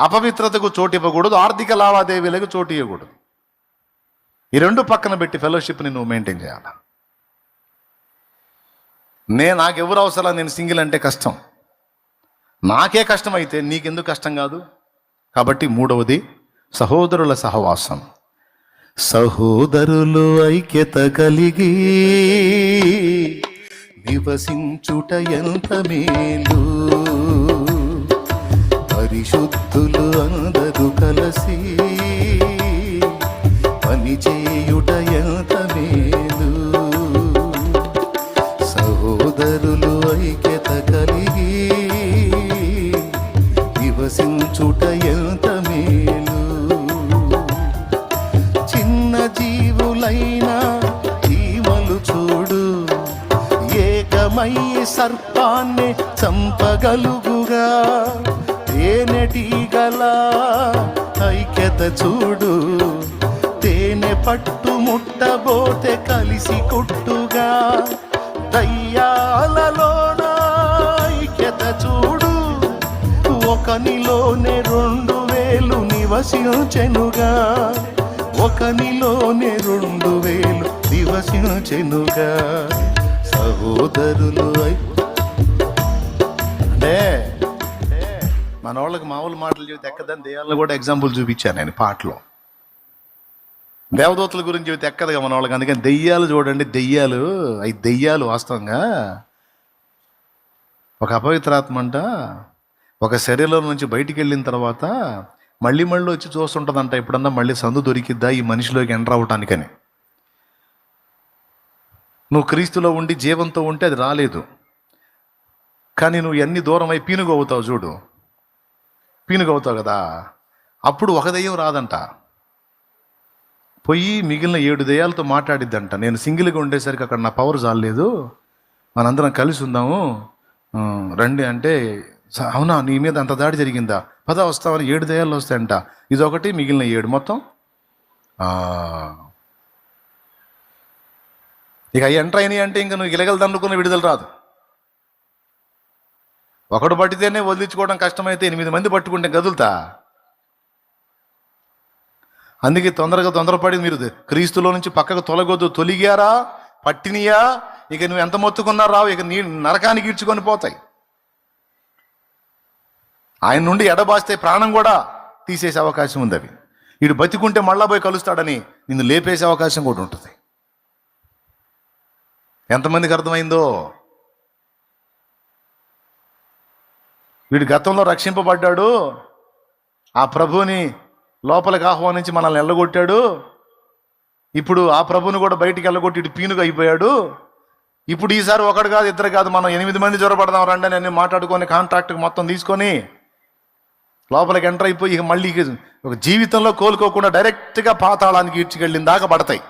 అపవిత్రతకు చోటు ఇవ్వకూడదు ఆర్థిక లావాదేవీలకు చోటు ఇవ్వకూడదు. ఈ రెండు పక్కన పెట్టి ఫెలోషిప్ని నువ్వు మెయింటైన్ చేయాలి? నేను నాకెవరు అవసరం నేను సింగిల్ అంటే కష్టం. నాకే కష్టం అయితే నీకెందుకు కష్టం కాదు? కాబట్టి మూడవది సహోదరుల సహవాసం. సహోదరులు ఐక్యత కలిగి నివసించుట ఎంత మేలు? పరిశుద్ధులు అందరు కలసి పని చేయుట ఎంత మేలు. సహోదరులు ఐక్యత కలిగి నివసించుట ఎంత మేలు. చిన్న జీవులైనా జీవలు చూడు ఏకమై సర్పాన్ని చంపగలుగుగా. తేనెటీగల ఐక్యత చూడు. తేనె పట్టు ముట్టబోతే కలిసి కొట్టుగా. దయ్యాలలోన ఐక్యత చూడు. ఒకనిలోనే రెండు వేలు నివసించెనుగా. ఒకనిలోనే రెండు వేలు నివసించెనుగా. సహోదరులు అయి- అంటే మన వాళ్ళకి మామూలు మాటలు చెబితే ఎక్కదని దెయ్యాలను కూడా ఎగ్జాంపుల్ చూపించాను నేను పాటలో. దేవదూతల గురించి చెబితే ఎక్కదుగా మన వాళ్ళకి అందుకని దెయ్యాలు చూడండి దెయ్యాలు. అవి దెయ్యాలు వాస్తవంగా. ఒక అపవిత్రాత్మ అంట ఒక శరీరం నుంచి బయటికి వెళ్ళిన తర్వాత మళ్ళీ మళ్ళీ వచ్చి చూస్తుంటుందంట ఎప్పుడన్నా మళ్ళీ సందు దొరికిద్దా ఈ మనిషిలోకి ఎంటర్ అవ్వటానికని నువ్వు క్రీస్తులో ఉండి జీవంతో ఉంటే అది రాలేదు. కానీ నువ్వు ఎన్ని దూరం అయి పీనుగు అవుతావు చూడు. పీనుగు అవుతావు కదా. అప్పుడు ఒక దెయ్యం రాదంట. పోయి మిగిలిన ఏడు దెయ్యాలతో మాట్లాడిద్దంట. నేను సింగిల్గా ఉండేసరికి అక్కడ నా పవర్ చాలలేదు మనందరం కలిసి ఉందాము. రండి అంటే అవునా నీ మీద అంత దాడి జరిగిందా? పద వస్తామని ఏడు దయాలు వస్తాయంట. ఇదొకటి మిగిలిన ఏడు మొత్తం. ఇక అవి ఎంటర్ అయినాయి అంటే ఇంకా నువ్వు గిలగలు దండుకున్న విడుదల రాదు. ఒకడు పట్టితేనే వదిలించుకోవడం కష్టమైతే ఎనిమిది మంది పట్టుకుంటే గదులుతా? అందుకే తొందరగా తొందరపడి మీరు క్రీస్తులో నుంచి పక్కకు తొలగొద్దు. తొలిగారా? పట్టినయా? ఇక నువ్వు ఎంత మొత్తుకున్నా రావు. ఇక నీ నరకానికి ఈడ్చుకొని పోతాయి. ఆయన నుండి ఎడబాస్తే ప్రాణం కూడా తీసేసే అవకాశం ఉంది అవి. వీడు బతికుంటే మళ్ళా పోయి కలుస్తాడని నిన్ను లేపేసే అవకాశం కూడా ఉంటుంది. ఎంతమందికి అర్థమైందో? వీడు గతంలో రక్షింపబడ్డాడు. ఆ ప్రభువుని లోపలికి ఆహ్వానించి మనల్ని వెళ్ళగొట్టాడు ఇప్పుడు ఆ ప్రభుని కూడా బయటికి వెళ్ళగొట్టి ఇటు పీనుగా అయిపోయాడు. ఇప్పుడు ఈసారి ఒకడు కాదు ఇద్దరు కాదు మనం ఎనిమిది మంది జ్వరపడదాం రండి అని మాట్లాడుకొని కాంట్రాక్ట్ మొత్తం తీసుకొని లోపలికి ఎంటర్ అయిపోయి ఇక మళ్ళీ ఒక జీవితంలో కోలుకోకుండా డైరెక్ట్గా పాతాళానికి ఈడ్చుకెళ్ళిన దాకా పడతాయి.